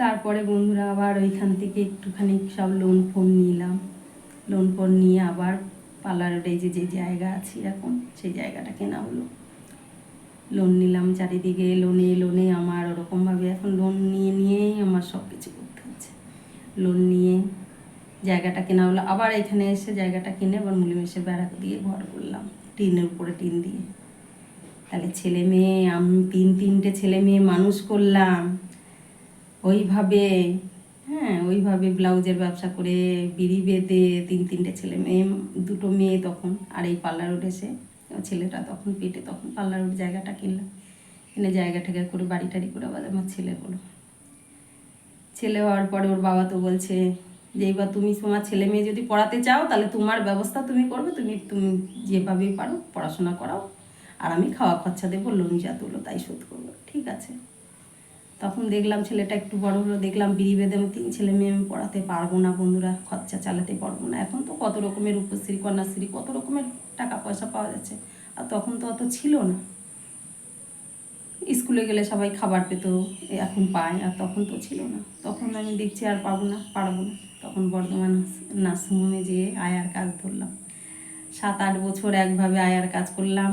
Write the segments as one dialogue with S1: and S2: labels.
S1: তারপরে বন্ধুরা আবার ওইখান থেকে একটুখানি সব লোন ফোন নিলাম। লোন ফোন নিয়ে আবার পার্লার যে যে জায়গা আছে এখন সেই জায়গাটা কেনা হলো। লোন নিলাম চারিদিকে লোনে লোনে আমার ওরকমভাবে এখন লোন নিয়ে, নিয়েই আমার সব কিছু করতে হচ্ছে। লোন নিয়ে জায়গাটা কেনা হলো। আবার এখানে এসে জায়গাটা কিনে আবার মুলিমেশে বেড়া দিয়ে ঘর করলাম, টিনের উপরে টিন দিয়ে। তাহলে ছেলে মেয়ে, আমি তিন, তিনটে ছেলে মেয়ে মানুষ করলাম। ওইভাবে হ্যাঁ ওইভাবে ব্লাউজের ব্যবসা করে বিড়ি বেঁধে তিন, তিনটে ছেলে মেয়ে, দুটো মেয়ে তখন, আর এই পার্লার এসে ছেলেটা তখন পেটে, তখন পার্লার রোড জায়গাটা কিনলাম। কিনে জায়গা ঠেকা করে, বাড়ি টাড়ি করে আবার আমার ছেলে হলো। ছেলে হওয়ার পরে ওর বাবা তো বলছে যে এবার তুমি তোমার ছেলে মেয়ে যদি পড়াতে চাও, তাহলে তোমার ব্যবস্থা তুমি করবে, তুমি তুমি যেভাবেই পারো, পড়াশোনা করাও। আর আমি খাওয়া খরচা দেবো, লোন যা তুলো, তাই শোধ করব। ঠিক আছে। তখন দেখলাম ছেলেটা একটু বড় হলো, দেখলাম বিড়ি বেঁধে আমি তিন ছেলে মেয়ে আমি পড়াতে পারব না বন্ধুরা, খরচা চালাতে পারব না। এখন তো কত রকমের উপশ্রী, কন্যাশ্রী, কত রকমের টাকা পয়সা পাওয়া যাচ্ছে। আর তখন তো অত ছিল না। স্কুলে গেলে সবাই খাবার পেত এখন পায়, আর তখন তো ছিল না। তখন আমি দেখছি আর পাবো না, পারব না। তখন বর্ধমান নার্সিংহোমে যেয়ে আয়ার কাজ ধরলাম। সাত আট বছর একভাবে আয়ার কাজ করলাম।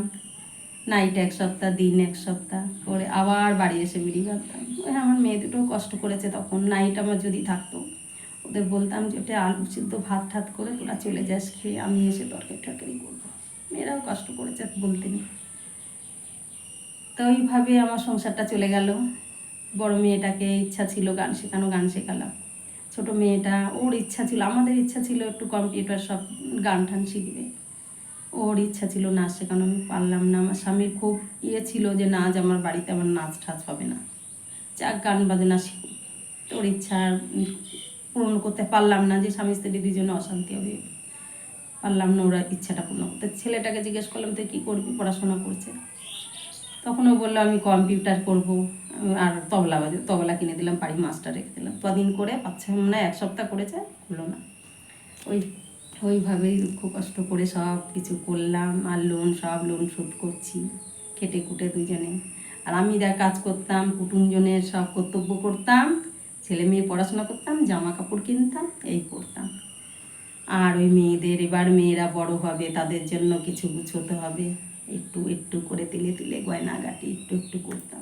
S1: নাইট এক সপ্তাহ, দিন এক সপ্তাহ, করে আবার বাড়ি এসে বিড়ি ওই আমার মেয়ে দুটো কষ্ট করেছে তখন নাইট আমার যদি থাকতো। ওদের বলতাম যে, ওটা আলু সিদ্ধ ভাত ঠাত করে তোরা চলে যাস, খেয়ে আমি এসে তরকারি টরকারি করব। মেয়েরাও কষ্ট করেছে বলতে নেই। তো ওইভাবে আমার সংসারটা চলে গেল। বড় মেয়েটাকে ইচ্ছা ছিল গান শেখানো, গান শেখালাম। ছোট মেয়েটা, ওর ইচ্ছা ছিল, আমাদের ইচ্ছা ছিল একটু কম্পিউটার সব গান টান শিখবে। ওর ইচ্ছা ছিল নাচ শেখানো, আমি পারলাম না। আমার স্বামীর খুব ইয়ে ছিল যে, নাচ, আমার বাড়িতে আমার নাচ ঠাচ হবে না। যাক গান বাজনা তোর ইচ্ছা পূরণ করতে পারলাম না, যে স্বামী স্ত্রী দুজনে অশান্তি হবে, পারলাম না ওরা ইচ্ছাটা পূর্ণ করতে। ছেলেটাকে জিজ্ঞেস করলাম, তুই কী করবি? পড়াশোনা করছে? তখন ও বলল, আমি কম্পিউটার করব, আর তবলা বাজে তবলা কিনে দিলাম বাড়ি মাস্টার রেখে দিলাম। কদিন করে পাচ্ছে না এক সপ্তাহ করেছে হলো না। ওই, ওইভাবেই দুঃখ কষ্ট করে সব কিছু করলাম, আর লোন সব লোন শোধ করছি খেটে কুটে দুজনে আর আমি যা কাজ করতাম, কুটুমজনের সব কর্তব্য করতাম, ছেলে মেয়ে পড়াশোনা করতাম, জামা কাপড় কিনতাম, এই করতাম। আর ওই মেয়েদের, এবার মেয়েরা বড় হবে, তাদের জন্য কিছু গুছোতে হবে। একটু একটু করে তিলে তিলে গয়নাগাটি একটু একটু করতাম।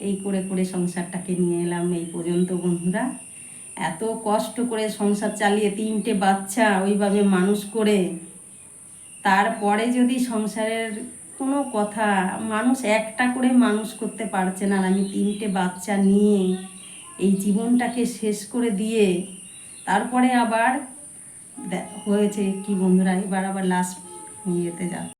S1: এই করে করে সংসারটাকে নিয়ে এলাম এই পর্যন্ত, বন্ধুরা। এত কষ্ট করে সংসার চালিয়ে তিনটে বাচ্চা ওইভাবে মানুষ করে, তারপরে যদি সংসারের কোনো কথা। মানুষ একটা করে মানুষ করতে পারছে না। আর আমি তিনটে বাচ্চা নিয়ে এই জীবনটাকে শেষ করে দিয়ে তারপরে আবার হয়েছে কি বন্ধুরা? এবার আবার লাস্ট ইয়েতে যা